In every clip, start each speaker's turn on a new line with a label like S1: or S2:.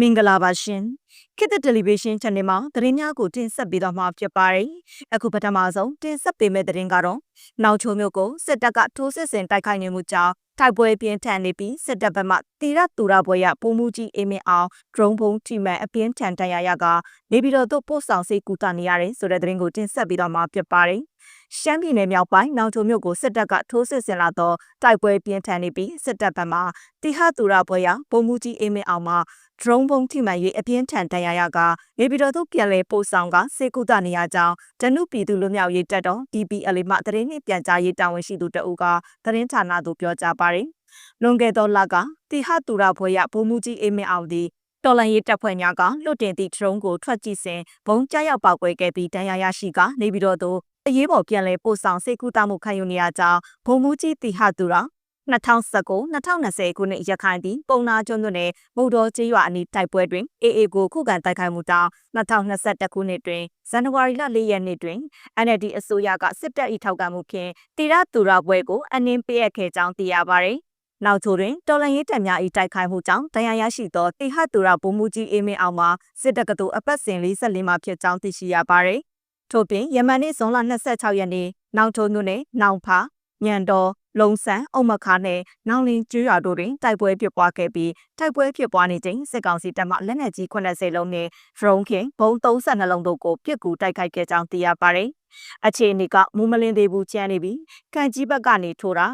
S1: မင်္ဂလာပါရှင်ခေတ်သစ်တယ်လီဗေးရှင်း channel မှာသတင်းများကိုတင်ဆက်ပေးတော့မှာဖြစ်ပါတယ်အခုပထမဆုံးတင်ဆက်ပေးမယ့်သတင်းကတော့နောက်ချိုမျိုးကိုစစ်တပ်ကထိုးစစ်ဆင်တိုက်ခိုက်နေမှုကြောင့်တိုက်ပွဲပြင်းထန်နေပြီးစစ်တပ်ဘက်မှတီရတူရပွဲရပုံမှုကြီးအေးမင်းအောင် drone ဘုံထိမှန်အပြင်းထန်တန်ရာရကနေပြည်တော်သို့ပို့ဆောင်စေကူတာနေရတယ်ဆိုတဲ့သတင်းကိုတင်ဆက်ပေးတော့မှာဖြစ်ပါတယ်ရှမ်းပြည်နယ်မြောက်ပိုင်းနောင်ချုံမြို့ကိုစစ်တပ်ကထိုးစစ်ဆင်လာတော့တိုက်ပွဲပြင်းထန်နေပြီးစစ်တပ်ဘက်မှတိဟတူရပွဲရပုံမှုကြီးအေးမင်းအောင်မှ drone ဘုံထိမှန်၍အပြင်းထန်တန်ရာရကနေပြည်တော်သို့ပြန်လည်ပို့ဆောင်ကစေကုသနေရကြောင်းတနုပြည်သူလူမျိုးရေးတပ်တော် DPL မှသတင်းနှင့်ပြန်ကြားရေးတာဝန်ရှိသူတအုပ်ကသတင်းဌာနသို့ပြောကြားပါတယ်။လွန်ခဲ့သောလကတိဟတူရဖွဲ့ရဘုံမူကြီးအေးမင်းအောင်သည်တော်လန်ရေးတပ်ဖွဲ့များကလွတ်တင်သည့် drone ကိုထွက်ကြည့်စဉ်ဘုံကြားရောက်ပောက်ကွဲခဲ့ပြီးတန်ရာရရှိကနေပြည်တော်သို့အရေးပေါ်ပြန်လည်ပို့ဆောင်စေကူတာမှုခံယူနေရကြောင်းဘုံမူကြီးတိဟတူရ 2019-2020ခုနှစ်ရခိုင်ပြည်ပုံနာကျွန်းသွင်းနယ်မုတ်တော်ကျေးရွာအနီးတိုက်ပွဲတွင် AA ကိုခုခံတိုက်ခိုက်မှုတောင်း2021ခုနှစ်တွင်ဇန်နဝါရီလ4ရက်နေ့တွင် NLD အစိုးရကစစ်တပ်၏ထောက်ခံမှုဖြင့်တိရတူရပွဲကိုအနှင်းပေးအပ်ခဲ့ကြောင်းသိရပါသည်။နောက်ချိုတွင်တော်လန်ရေးတပ်များ၏တိုက်ခိုက်မှုကြောင့်တရားရရှိသောတိဟတူရဘုံမူကြီးအေးမင်းအောင်မှစစ်တပ်ကတူအပတ်စဉ်44မှာဖြစ်ကြောင်းသိရှိရပါသည်။ထို့ပြင်ယမန်နေ့ဇွန်လ26ရက်နေ့နောက်ထုံမြို့နယ်နောင်ဖာညံတော် လုံဆန်အုံမခါနဲ့နောင်လင်းကျွော်တို့တွင်တိုက်ပွဲဖြစ်ပွားခဲ့ပြီးတိုက်ပွဲဖြစ်ပွားနေချိန်စစ်ကောင်စီတပ်မှလက်နက်ကြီး80လုံးနဲ့ drone ခင်ဘုံ32လုံးတို့ကိုပစ်ကူတိုက်ခိုက်ခဲ့ကြောင်းသိရပါတယ်။အခြေအနေကမူမလင်းသေးဘူးကျန်နေပြီးကန်ကြီးဘက်ကနေထိုးတာ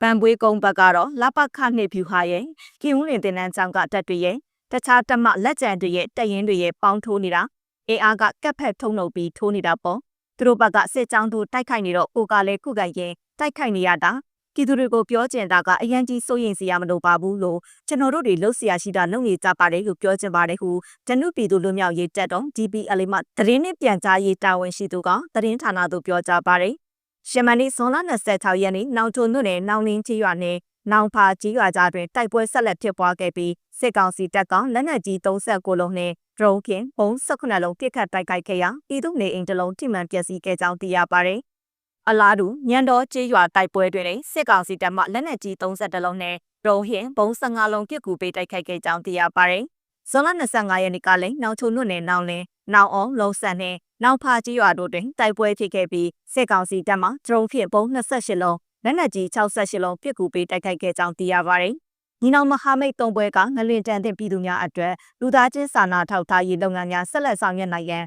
S1: ဗန်ပွေးကုန်းဘက်ကတော့လပခနှစ်ဖြူဟာရဲ့ကင်းဦးလင်တင်နန်းကျောင်းကတက်တွေရဲ့တခြားတမလက်ကျန်တွေရဲ့တက်ရင်တွေရဲ့ပေါင်းထိုးနေတာအေးအားကကက်ဖက်ထုံနှုတ်ပြီးထိုးနေတာပေါ့သူတို့ဘက်ကစစ်ကြောင်းတို့တိုက်ခိုက်နေတော့ကိုကလည်းခုခံရင်တိုက်ခိုက်နေရတာ ပြည်သူတွေကိုပြောကျင်တာကအရန်ကြီးစိုးရင်စရာမလိုပါဘူးလို့ကျွန်တော်တို့တွေလှုပ်ရှားရှိတာလုပ်နေကြပါတယ်လို့ပြောချင်ပါတယ်ဟုတနုပြည်သူလူမျိုးရေးတက်တော့ DPL မှသတင်းနဲ့ပြန်ကြားရေးတာဝန်ရှိသူကသတင်းဌာနသို့ပြောကြားပါတယ်ရှမနီဇွန်လ26ရက်နေ့နောင်ထုံမြို့နယ်နောင်လင်းကြီးရွာနယ်နောင်ဖာကြီးရွာကြားတွင်တိုက်ပွဲဆက်လက်ဖြစ်ပွားခဲ့ပြီးစစ်ကောင်စီတပ်ကလက်နက်ကြီး39လုံးနဲ့ drone ကင်ပုံ18လုံးပစ်ခတ်တိုက်ခိုက်ခဲ့ရာပြည်သူနေအိမ်တလုံးထိမှန်ပျက်စီးခဲ့ကြောင်းသိရပါတယ်။ အလားတူညံတော်ကျေးရွာတိုက်ပွဲတွင်စစ်ကောင်စီတပ်မှလက်နက်ကြီး32လုံးနဲ့ဒရုန်းဟင်ဘုံ15လုံးပစ်ကူပေးတိုက်ခိုက်ခဲ့ကြောင်းသိရပါတယ်။ဇွန်လ25ရက်နေ့ကလည်းနောင်ချုံနွနယ်နောင်လင်းနောင်အောင်လုံဆန်နဲ့နောင်ဖာကြီးရွာတို့တွင်တိုက်ပွဲဖြစ်ခဲ့ပြီးစစ်ကောင်စီတပ်မှဒရုန်းဖြင့်ဘုံ28လုံးလက်နက်ကြီး68လုံးပစ်ကူပေးတိုက်ခိုက်ခဲ့ကြောင်းသိရပါတယ်။ညီနောင်မဟာမိတ်သုံးပွဲကငလင်တန်တဲ့ပြည်သူများအတွက်လူသားချင်းစာနာထောက်ထားရေးလုပ်ငန်းများဆက်လက်ဆောင်ရွက်နိုင်ရန်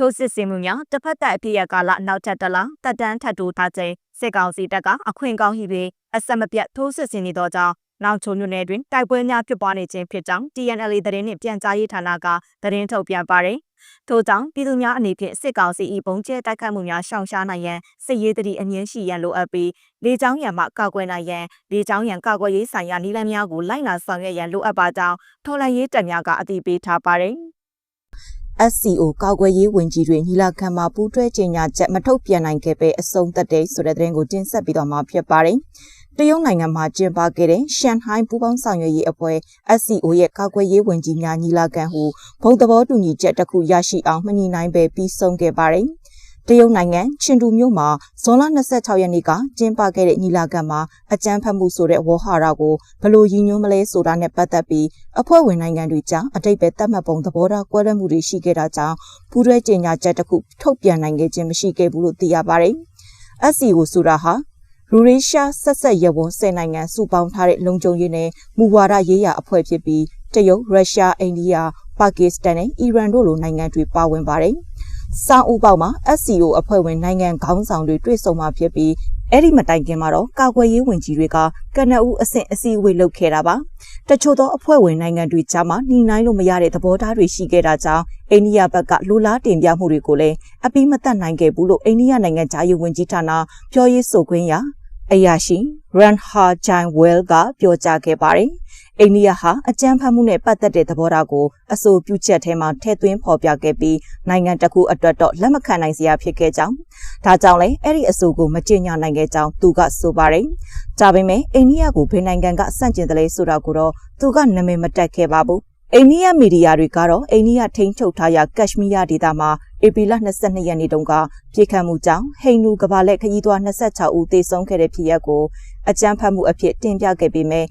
S1: ထိုးစစ်ဆင်မှုများတစ်ဖက်သက်အပြည့်ရကာလနောက်ထပ်တလားတက်တန်းထပ်တိုးထားခြင်းစစ်ကောင်စီတပ်ကအခွင့်ကောင်းရှိပြီးအဆက်မပြတ်ထိုးစစ်ဆင်နေသောကြောင့်နောက်ချုံမြို့နယ်တွင်တိုက်ပွဲများဖြစ်ပွားနေခြင်းဖြစ်ကြောင်း TNL သတင်းနှင့်ပြန်ကြားရေးဌာနကသတင်းထုတ်ပြန်ပါတယ်။ထို့ကြောင့်ပြည်သူများအနေဖြင့်စစ်ကောင်စီ၏ဘုံကျဲတိုက်ခိုက်မှုများရှောင်ရှားနိုင်ရန်စစ်ရေးတတိအမြင့်ရှိရန်လိုအပ်ပြီးလေကြောင်းရန်မှကာကွယ်နိုင်ရန်လေကြောင်းရန်ကာကွယ်ရေးဆိုင်ရာနည်းလမ်းများကိုလိုက်နာဆောင်ရွက်ရန်လိုအပ်ပါကြောင်းထော်လန်ရေးတပ်များကအသိပေးထားပါတယ်။
S2: SCO ကောက်ွယ်ရေးဝန်ကြီးတွေညီလာခံမှာပူးတွဲကြေညာချက်မထုတ်ပြန်နိုင်ခဲ့ပဲအဆုံးသတ်တဲ့ဆိုတဲ့သတင်းကိုတင်ဆက်ပြီးတော့မှာဖြစ်ပါတယ်။တရုတ်နိုင်ငံမှာကျင်းပခဲ့တဲ့ရှန်ဟိုင်းပူးပေါင်းဆောင်ရွက်ရေးအဖွဲ့ SCO ရဲ့ကောက်ွယ်ရေးဝန်ကြီးများညီလာခံဟုဘုံသဘောတူညီချက်တစ်ခုရရှိအောင်မညီနိုင်ပဲပြီးဆုံးခဲ့ပါတယ်။ တရုတ်နိုင်ငံချင်တူမြို့မှာဇွန်လ26ရက်နေ့ကကျင်းပခဲ့တဲ့ညီလာခံမှာအကြမ်းဖက်မှုဆိုတဲ့ဝေါ်ဟာရကိုဘလို့ရည်ညွှန်းမလဲဆိုတာနဲ့ပတ်သက်ပြီးအဖွဲ့ဝင်နိုင်ငံတွေကြားအတိတ်ပဲတတ်မှတ်ပုံသဘောထားကွဲလွဲမှုတွေရှိခဲ့တာကြောင့်ပူးတွဲကြေညာချက်တစ်ခုထုတ်ပြန်နိုင်ခဲ့ခြင်းမရှိခဲ့ဘူးလို့သိရပါတယ်။ SCO ဆိုတာဟာရူရေးရှားဆက်ဆက်ရဝန်၁၀နိုင်ငံစုပေါင်းထားတဲ့လုံခြုံရေးနဲ့မူဝါဒရေးရာအဖွဲ့ဖြစ်ပြီးတရုတ်၊ရုရှား၊အိန္ဒိယ၊ပါကစ္စတန်နဲ့အီရန်တို့လိုနိုင်ငံတွေပါဝင်ပါတယ်။ စာအုပ်ပေါက်မှာ SCO အဖွဲ့ဝင်နိုင်ငံခေါင်းဆောင်တွေတွေ့ဆုံမှာဖြစ်ပြီးအဲ့ဒီမတိုင်ခင်မှာတော့ကာကွယ်ရေးဝန်ကြီးတွေကကနအူးအဆင့်အစည်းအဝေးလုပ်ခဲ့တာပါတချို့သောအဖွဲ့ဝင်နိုင်ငံတွေကြားမှာနှီးနှိုင်းလို့မရတဲ့သဘောထားတွေရှိခဲ့တာကြောင့်အိန္ဒိယဘက်ကလူလားတင်ပြမှုတွေကိုလည်းအပိမတတ်နိုင်ခဲ့ဘူးလို့အိန္ဒိယနိုင်ငံသားရေးဝန်ကြီးဌာနပြောရေးဆိုခွင့်ရ အရာရှိ Ranha Jainwell ကပြောကြားခဲ့ပါတယ်။အိန္ဒိယဟာအကြမ်းဖက်မှုနဲ့ပတ်သက်တဲ့သဘောထားကိုအဆိုပြုချက်ထဲမှာထည့်သွင်းဖော်ပြခဲ့ပြီးနိုင်ငံတစ်ခုအတွက်တော့လက်မခံနိုင်စရာဖြစ်ခဲ့ကြောင်းဒါကြောင့်လည်းအဲ့ဒီအဆိုကိုမကြေညာနိုင်ခဲ့ကြောင်းသူကဆိုပါတယ်။ဒါပေမဲ့အိန္ဒိယကိုဘယ်နိုင်ငံကစန့်ကျင်တယ်လဲဆိုတာကိုတော့သူကနာမည်မတက်ခဲ့ပါဘူး။ အိန္ဒိယမီဒီယာတွေကတော့အိန္ဒိယထိန်းချုပ်ထားရာကက်ရှ်မီးယားဒေသမှာဧပြီလ22ရက်နေ့တုန်းကပြည်ခတ်မှုကြောင့်ဟိန္ဒူကဘာလက်ခရီးသွား26ဦးသေဆုံးခဲ့တဲ့ဖြစ်ရပ်ကိုအကြမ်းဖက်မှုအဖြစ်တင်ပြခဲ့ပေမဲ့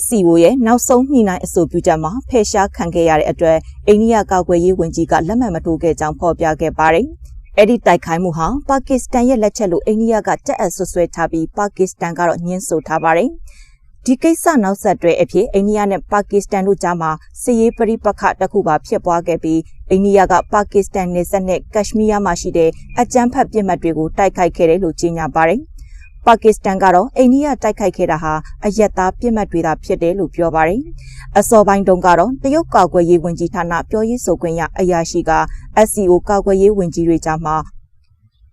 S2: SCO ရဲ့နောက်ဆုံးညှိနှိုင်းအဆိုပြုချက်မှာဖယ်ရှားခံခဲ့ရတဲ့အတွက်အိန္ဒိယကာကွယ်ရေးဝန်ကြီးကလက်မှတ်မထိုးခဲ့ကြောင်းဖော်ပြခဲ့ပါတယ်။အဲ့ဒီတိုက်ခိုက်မှုဟာပါကစ္စတန်ရဲ့လက်ချက်လို့အိန္ဒိယကတက်အပ်ဆွဆွဲထားပြီးပါကစ္စတန်ကတော့ညှင်းဆိုထားပါတယ်။ ဒီကိစ္စနောက်ဆက်တွဲအဖြစ်အိန္ဒိယနဲ့ပါကစ္စတန်တို့ကြားမှာစစ်ရေးပဋိပက္ခတစ်ခုပါဖြစ်ပွားခဲ့ပြီးအိန္ဒိယကပါကစ္စတန်နယ်စပ်နဲ့ကက်ရှ်မီးယားမှာရှိတဲ့အကြမ်းဖက်ပြစ်မှတ်တွေကိုတိုက်ခိုက်ခဲ့တယ်လို့ကြေညာပါတယ်။ပါကစ္စတန်ကတော့အိန္ဒိယတိုက်ခိုက်ခဲ့တာဟာအယက်သားပြစ်မှတ်တွေသာဖြစ်တယ်လို့ပြောပါတယ်။အစောပိုင်းတုန်းကတော့တရုတ်ကာကွယ်ရေးဝန်ကြီးဌာနပြောရေးဆိုခွင့်ရအရာရှိက SCO ကာကွယ်ရေးဝန်ကြီးတွေကြားမှာ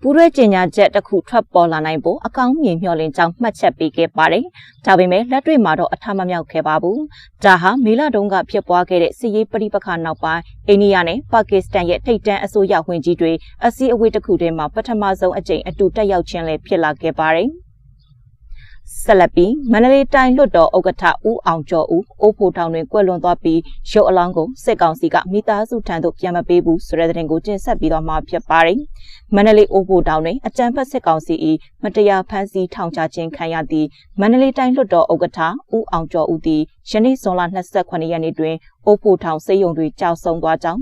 S2: ပူးရဲကျင်ညာချက်တစ်ခုထွက်ပေါ်လာနိုင်ဖို့အကောင်းမြင်မျှော်လင့်ကြောင်းမှတ်ချက်ပေးခဲ့ပါတယ်။ဒါပေမဲ့လက်တွေ့မှာတော့အထမမြောက်ခဲ့ပါဘူး။ဒါဟာမေလတုန်းကဖြစ်ပွားခဲ့တဲ့စစ်ရေးပဋိပက္ခနောက်ပိုင်းအိန္ဒိယနဲ့ပါကစ္စတန်ရဲ့ထိပ်တန်းအစိုးရဝန်ကြီးတွေအစည်းအဝေးတစ်ခုတည်းမှာပထမဆုံးအကြိမ်အတူတက်ရောက်ခြင်းလည်းဖြစ်လာခဲ့ပါတယ်။ ဆက်လက်ပြီးမန္တလေးတိုင်းလွတ်တော်ဥက္ကဋ္ဌဦးအောင်ကျော်ဦးအိုးဖိုထောင်တွင်ကွယ်လွန်သွားပြီးရုပ်အလောင်းကိုစစ်ကောင်စီကမိသားစုထံသို့ပြန်မပေးဘူးဆိုတဲ့တဲ့တင်ကိုတင်ဆက်ပြီးတော့မှဖြစ်ပါတယ်။မန္တလေးအိုးဖိုထောင်တွင်အကြံဖက်စစ်ကောင်စီ၏မတရားဖမ်းဆီးထောင်ချခြင်းခံရသည့်မန္တလေးတိုင်းလွတ်တော်ဥက္ကဋ္ဌဦးအောင်ကျော်ဦးသည်ယနေ့ဇွန်လ28ရက်နေ့တွင်အိုးဖိုထောင်စေယုံတွင်ကြောက်ဆုံးသွားကြောင်း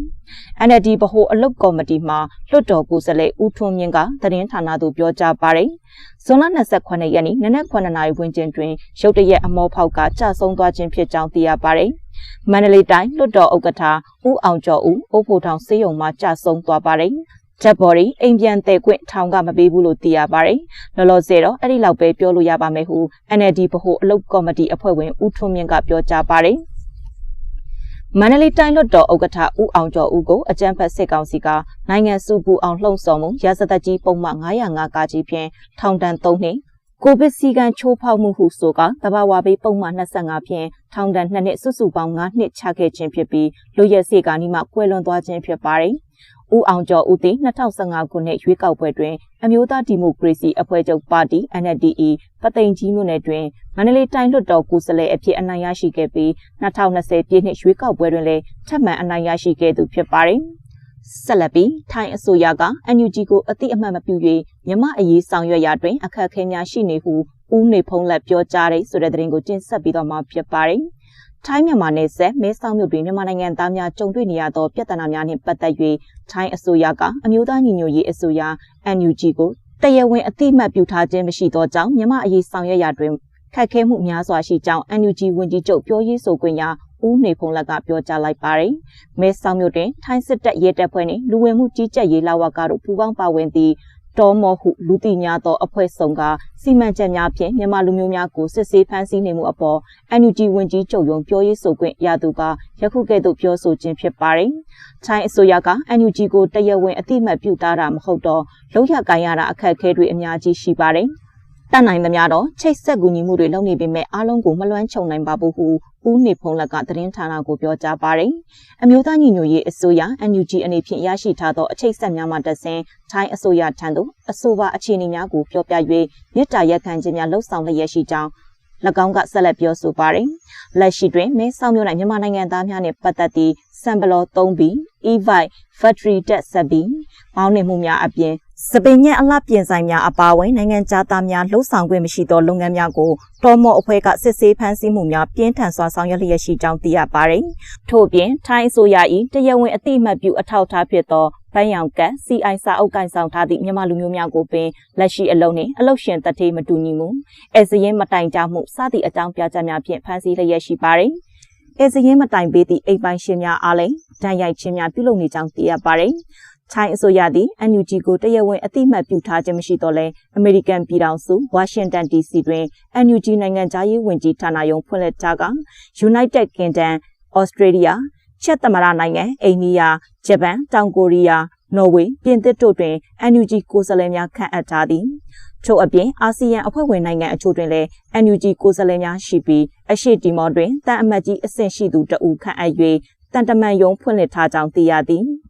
S2: NLD ဗဟိုအလုပ်ကော်မတီမှလွှတ်တော်ကိုယ်စားလှယ်ဦးထွန်းမြင့်ကသတင်းဌာနသို့ပြောကြားပါတယ်။ဇွန်လ28ရက်နေ့နနက်9နာရီဝန်းကျင်တွင်ရုတ်တရက်အမောဖောက်ကကြဆုံးသွားခြင်းဖြစ်ကြောင်းသိရပါတယ်။မန္တလေးတိုင်းလွှတ်တော်ဥက္ကဋ္ဌဦးအောင်ကျော်ဦးအိုးဖိုထောင်စေယုံမှကြဆုံးသွားပါတယ်။ချက်ဘော်ရီအိမ်ပြန်တဲ့ခွင့်ထောင်ကမပေးဘူးလို့သိရပါတယ်။လောလောဆယ်တော့အဲ့ဒီလောက်ပဲပြောလို့ရပါမယ်ဟု NLD ဗဟိုအလုပ်ကော်မတီအဖွဲ့ဝင်ဦးထွန်းမြင့်ကပြောကြားပါတယ်။ မန္တလေးတိုင်းလွှတ်တော်ဥက္ကဋ္ဌဦးအောင်ကျော်ဦးကိုအကြံဖက်စစ်ကောင်စီကနိုင်ငံစုပူအောင်လှုံ့ဆော်မှုရာဇသက်ကြီးပုံမှန်905ကကြီးဖြင့်ထောင်ဒဏ်3နှစ်ကိုဗစ်စီကံချိုးဖောက်မှုဟုဆိုကတဘာဝဘေးပုံမှန်25ဖြင့်ထောင်ဒဏ်2နှစ်စုစုပေါင်း9နှစ်ချခဲ့ခြင်းဖြစ်ပြီးလူရဲစေကနီမှကွယ်လွန်သွားခြင်းဖြစ်ပါတယ်။ ဦးအောင်ကျော်ဦးသည်2015ခုနှစ်ရွေးကောက်ပွဲတွင်အမျိုးသားဒီမိုကရေစီအဖွဲ့ချုပ်ပါတီ NLDE ပသိမ်ကြီးမြို့နယ်တွင်မန္တလေးတိုင်းလွှတ်တော်ကိုယ်စားလှယ်အဖြစ်အနိုင်ရရှိခဲ့ပြီး2020ပြည့်နှစ်ရွေးကောက်ပွဲတွင်လည်းထပ်မံအနိုင်ရရှိခဲ့သူဖြစ်ပါတယ်။ဆက်လက်ပြီးထိုင်းအစိုးရက NUG ကိုအတိအမှတ်မပြု၍မြမအရေးဆောင်ရွက်ရာတွင်အခက်အခဲများရှိနေဟုဦးနေဖုံးလက်ပြောကြားတဲ့ဆိုတဲ့သတင်းကိုတင်ဆက်ပြီးတော့မှဖြစ်ပါတယ်။ ထိုင်းမြန်မာနယ်စပ်မဲဆောက်မြို့တွင်မြန်မာနိုင်ငံသားများကြုံတွေ့နေရသောပြဿနာများနှင့်ပတ်သက်၍ထိုင်းအစိုးရကအမျိုးသားညီညွတ်ရေးအစိုးရ NUG ကိုတရားဝင်အသိမှတ်ပြုထားခြင်းမရှိသောကြောင့်မြန်မာအရေးဆောင်ရွက်ရာတွင်ခက်ခဲမှုများစွာရှိကြောင်း NUG ဝန်ကြီးချုပ်ပြောရေးဆိုခွင့်ရဦးနေဖုံလက်ကပြောကြားလိုက်ပါတယ်။မဲဆောက်မြို့တွင်ထိုင်းစစ်တပ်ရဲတပ်ဖွဲ့နှင့်လူဝင်မှုကြီးကြပ်ရေးလာဝကတို့ပူးပေါင်းပါဝင်သည့် တော်မော်ဟုလူသိများသောအဖွဲ့ဆောင်ကစီမံချက်များဖြင့်မြန်မာလူမျိုးများကိုစစ်ဆေးဖမ်းဆီးနေမှုအပေါ် NUG ဝန်ကြီးချုပ်ရုံပြောရေးဆိုခွင့်ရသူကယခုကဲ့သို့ပြောဆိုခြင်းဖြစ်ပါတယ်။ထိုင်းအစိုးရက NUG ကိုတရားဝင်အတိအမှတ်ပြုထားတာမဟုတ်တော့လောက်ရကိုင်ရတာအခက်အခဲတွေအများကြီးရှိပါတယ်။ တတ်နိုင်သမျှတော့ချိတ်ဆက်ကူညီမှုတွေလုပ်နေပေမဲ့အားလုံးကိုမလွှမ်းခြုံနိုင်ပါဘူးဟုဦးနေဖုံးလက်ကသတင်းဌာနကိုပြောကြားပါတယ်။အမျိုးသားညီညွတ်ရေးအစိုးရ NUG အနေဖြင့်ရရှိထားသောအချိတ်ဆက်များမှတဆင်ထိုင်းအစိုးရထံသို့အဆိုပါအခြေအနေများကိုပြောပြ၍မြစ်တာရက်ခံခြင်းများလှုပ်ဆောင်လျက်ရှိကြောင်း၎င်းကဆက်လက်ပြောဆိုပါတယ်။လက်ရှိတွင်မဲဆောက်မြို့၌မြန်မာနိုင်ငံသားများနှင့်ပတ်သက်သည့်စံပလော3ဘီ e-bike factory တက်ဆက်ပြီးမောင်းနှင်မှုများအပြင် စပင်ညက်အလှပြင်ဆိုင်များအပါအဝင်နိုင်ငံသားများလှုပ်ဆောင်ခွင့်မရှိသောလုပ်ငန်းများကိုတော်မော့အဖွဲ့ကစစ်ဆေးဖမ်းဆီးမှုများပြင်းထန်စွာဆောင်ရွက်လျက်ရှိကြောင်းသိရပါတယ်။ထို့ပြင်ထိုင်းအစိုးရ၏တရားဝင်အတိအမှတ်ပြုအထောက်အထားဖြစ်သောဗန်းရောင်ကတ် CI စာအုပ်ကိုင်ဆောင်ထားသည့်မြန်မာလူမျိုးများကိုပင်လက်ရှိအလုံးနှင့်အလုတ်ရှင်တတိမတူညီမှုအဲစရင်မတိုင်ကြမှုစသည့်အကြောင်းပြချက်များဖြင့်ဖမ်းဆီးလျက်ရှိပါတယ်။အဲစရင်မတိုင်ပေးသည့်အိမ်ပိုင်ရှင်များအားလည်းဒဏ်ရိုက်ခြင်းများပြုလုပ်နေကြောင်းသိရပါတယ်။ ထိုင်းအစိုးရသည် NUG ကိုတရားဝင်အသိမှတ်ပြုထားခြင်းမရှိတော့လဲအမေရိကန်ပြည်ထောင်စုဝါရှင်တန် DC တွင် NUG နိုင်ငံသားရေးဝန်ကြီးဌာနယုံဖွင့်လှစ်ထားက United Kingdom, Australia, ချက်သမရနိုင်ငံအိန္ဒိယဂျပန်တောင်ကိုရီးယားနော်ဝေပြင်သစ်တို့တွင် NUG ကိုယ်စားလှယ်များခန့်အပ်ထားသည်ထို့အပြင်အာဆီယံအဖွဲ့ဝင်နိုင်ငံအချို့တွင်လည်း NUG ကိုယ်စားလှယ်များရှိပြီးအရှိတီမော်တွင်တန်အမတ်ကြီးအဆင့်ရှိသူတအူခန့်အပ်၍တန်တမန်ယုံဖွင့်လှစ်ထားကြောင်းသိရသည်။